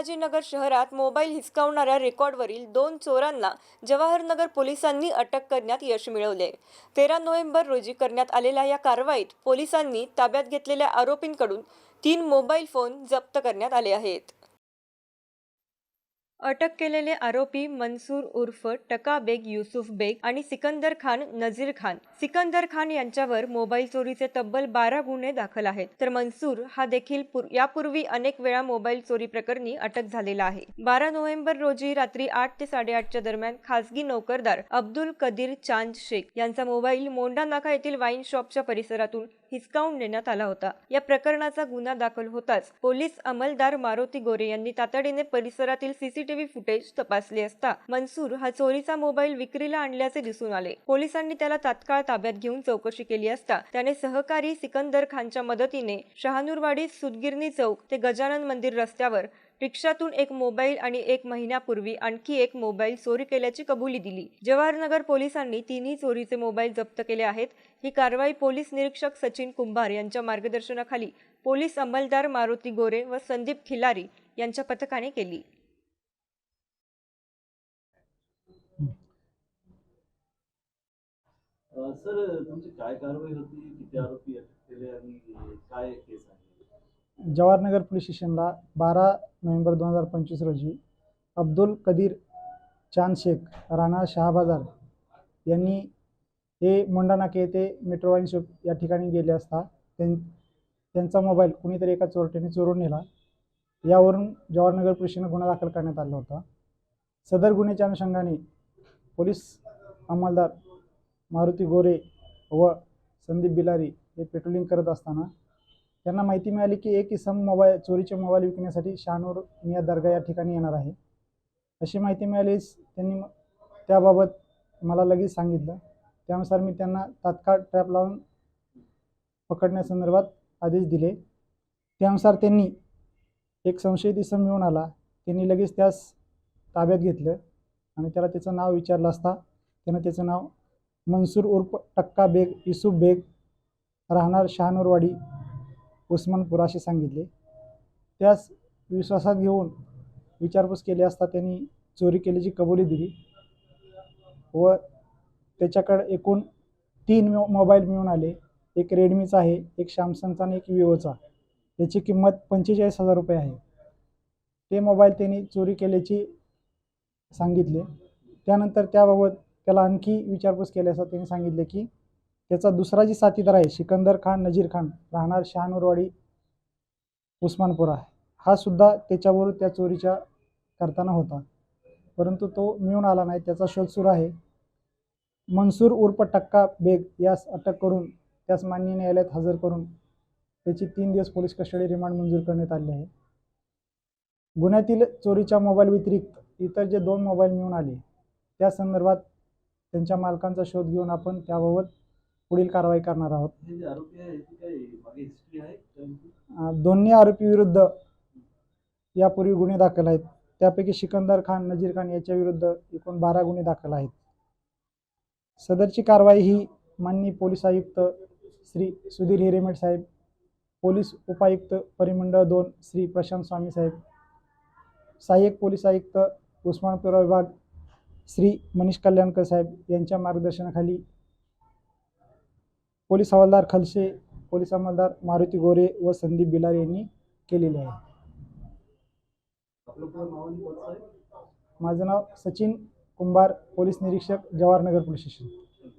संभाजीनगर शहरात मोबाईल हिसकावणाऱ्या रेकॉर्डवरील दोन चोरांना जवाहरनगर पोलिसांनी अटक करण्यात यश मिळवले. तेरा नोव्हेंबर रोजी करण्यात आलेल्या या कारवाईत पोलिसांनी ताब्यात घेतलेल्या आरोपींकडून तीन मोबाईल फोन जप्त करण्यात आले आहेत. अटक केलेले आरोपी मनसूर उर्फ टका बेग युसुफ बेग आणि सिकंदर खान नझीर खान. सिकंदर खान यांच्यावर मोबाईल चोरीचे तब्बल बारा गुन्हे दाखल आहेत. तर मनसूर हा देखील यापूर्वी अनेक वेळा मोबाईल चोरी प्रकरणी अटक झालेला आहे. बारा नोव्हेंबर रोजी रात्री आठ ते साडेआठच्या दरम्यान खासगी नोकरदार अब्दुल कदीर चांद शेख यांचा मोबाईल मोंडा नाका येथील वाईन शॉपच्या परिसरातून हिसकावून नेण्यात आला होता. या प्रकरणाचा गुन्हा दाखल होताच पोलीस अंमलदार मारुती गोरे यांनी तातडीने परिसरातील सीसीटीव्ही फुटेज तपासले असता मनसूर हा चोरीचा मोबाईल विक्रीला आणल्याचे दिसून आले. पोलिसांनी त्याला तात्काळ ताब्यात घेऊन चौकशी केली असता त्याने सहकारी सिकंदर खानच्या मदतीने शहानूरवाडी सुदगिरणी चौक ते गजानन मंदिर रस्त्यावर रिक्षातून एक मोबाईल आणि एक महिन्यापूर्वी आणखी एक मोबाईल चोरी केल्याची कबुली दिली. जवाहरनगर पोलिसांनी तिन्ही चोरीचे मोबाईल जप्त केले आहेत. ही कारवाई पोलीस निरीक्षक सचिन कुंभार यांच्या मार्गदर्शनाखाली पोलीस अंमलदार मारुती गोरे व संदीप खिलारी यांच्या पथकाने केली. सर तुमची काय कारवाई होती? किती आरोपी अटक केले आणि काय केस आहे? जवाहरनगर पोलीस स्टेशनला बारा नोव्हेंबर दोन हजार पंचवीस रोजी अब्दुल कदीर चांद शेख राणा शहाबाजार यांनी हे मुंडानाके येथे मेट्रोवाईन शॉप या ठिकाणी गेले असता त्यां त्यांचा मोबाईल कुणीतरी एका चोरट्याने चोरून नेला. यावरून जवाहरनगर पोलीस गुन्हा दाखल करण्यात आला होता. सदर गुन्ह्याच्या अनुषंगाने पोलीस अंमलदार मारुती गोरे व संदीप बिलारी हे पेट्रोलिंग करत असताना त्यांना माहिती मिळाली की एक इसम मोबाईल चोरीचे मोबाईल विकण्यासाठी शहानूर मिया दर्गा या ठिकाणी येणार आहे. अशी माहिती मिळालीच त्यांनी त्याबाबत मला लगेच सांगितलं. त्यानुसार मी त्यांना तात्काळ ट्रॅप लावून पकडण्यासंदर्भात आदेश दिले. त्यानुसार त्यांनी एक संशयित इसम मिळून आला. त्यांनी लगेच त्यास ताब्यात घेतलं आणि त्याला त्याचं नाव विचारलं असता त्यानं त्याचं नाव मंसूर उर्फ टक्का बेग युसुफ बेग राहणार शहानूरवाडी उस्मानपूर असे सांगितले. त्यास विश्वासात घेऊन विचारपूस केली असता त्यांनी चोरी केल्याची कबुली दिली व त्याच्याकडे एकूण तीन मोबाईल मिळून आले. एक रेडमीचा आहे एक सॅमसंगचा आणि एक विवोचा. त्याची किंमत पंचेचाळीस हजार रुपये आहे. ते मोबाईल त्यांनी चोरी केल्याची सांगितले. त्यानंतर त्याबाबत त्याला आणखी विचारपूस केली असता त्यांनी सांगितले की त्याचा दुसरा जी साथीदार आहे सिकंदर खान नजीर खान राहणार शहानूरवाडी उस्मानपुरा हा सुद्धा त्याच्यावर त्या चोरीच्या करताना होता. परंतु तो मिळून आला नाही. त्याचा शोध सुरू आहे. मनसूर उर्फ टक्का बेग यास अटक करून त्यास मान्य न्यायालयात हजर करून त्याची तीन दिवस पोलीस कस्टडी रिमांड मंजूर करण्यात आली आहे. गुन्ह्यातील चोरीच्या मोबाईल व्यतिरिक्त इतर जे दोन मोबाईल मिळून आले त्या संदर्भात त्यांच्या मालकांचा शोध घेऊन आपण त्याबाबत पुढील कारवाई करणार आहोत. हे दोन्ही आरोपी विरुद्ध यापूर्वी गुन्हे दाखल आहेत. त्यापैकी सिकंदर खान नजीर खान याच्या विरुद्ध एकूण बारा गुन्हे दाखल आहेत. सदरची कारवाई ही माननीय पोलीस आयुक्त श्री सुधीर हिरेमेट साहेब पोलीस उपायुक्त परिमंडळ दोन श्री प्रशांत स्वामी साहेब सहाय्यक पोलीस आयुक्त उस्मानपूर विभाग श्री मनीष कल्याणकर साहेब यांच्या मार्गदर्शनाखाली पोलीस हवालदार खलसे पोलीस अंमलदार मारुती गोरे व संदीप बिलारी यांनी केलेले आहे. माझं नाव सचिन कुंभार पोलीस निरीक्षक जवाहरनगर पोलीस स्टेशन.